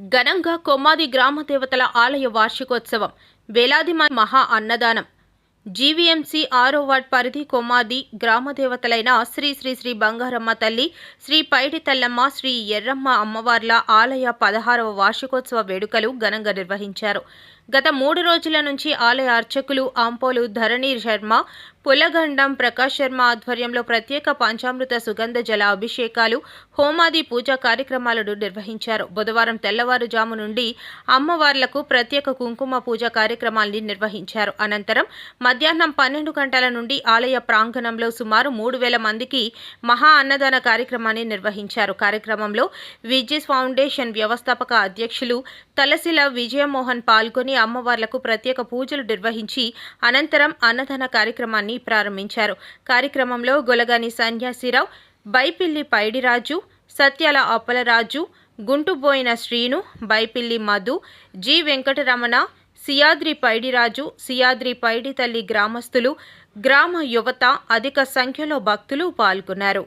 ఘనంగా కొమ్మాది గ్రామ దేవతల ఆలయ వార్షికోత్సవం వేలాది మంది మహా అన్నదానం. జీవీఎంసీ ఆరో వార్డ్ పరిధి కొమ్మాది గ్రామ దేవతలైన శ్రీ శ్రీ శ్రీ బంగారమ్మ తల్లి శ్రీ పైడి తల్లమ్మ శ్రీ ఎర్రమ్మ అమ్మవార్ల ఆలయ పదహారవ వార్షికోత్సవ వేడుకలు ఘనంగా నిర్వహించారు. గత మూడు రోజుల నుంచి ఆలయ అర్చకులు ఆంపోలు ధరణి శర్మ పులగండం ప్రకాష్ శర్మ ఆధ్వర్యంలో ప్రత్యేక పంచామృత సుగంధ జల అభిషేకాలు హోమాది పూజా కార్యక్రమాలను నిర్వహించారు. బుధవారం తెల్లవారుజాము నుండి అమ్మవార్లకు ప్రత్యేక కుంకుమ పూజ కార్యక్రమాల్ని నిర్వహించారు. అనంతరం మధ్యాహ్నం పన్నెండు గంటల నుండి ఆలయ ప్రాంగణంలో సుమారు మూడు వేల మందికి మహా అన్నదాన కార్యక్రమాన్ని నిర్వహించారు. కార్యక్రమంలో విజిస్ ఫౌండేషన్ వ్యవస్థాపక అధ్యక్షులు తలసిల విజయమోహన్ పాల్గొని అమ్మవార్లకు ప్రత్యేక పూజలు నిర్వహించి అనంతరం అన్నదాన కార్యక్రమాన్ని ప్రారంభించారు. కార్యక్రమంలో గొలగాని సన్యాసిరావు బైపిల్లి పైడిరాజు సత్యాల అప్పలరాజు గుంటుబోయిన శ్రీను బైపిల్లి మధు జి వెంకటరమణ సియాద్రి పైడిరాజు సియాద్రి పైడి తల్లి గ్రామస్తులు గ్రామ యువత అధిక సంఖ్యలో భక్తులు పాల్గొన్నారు.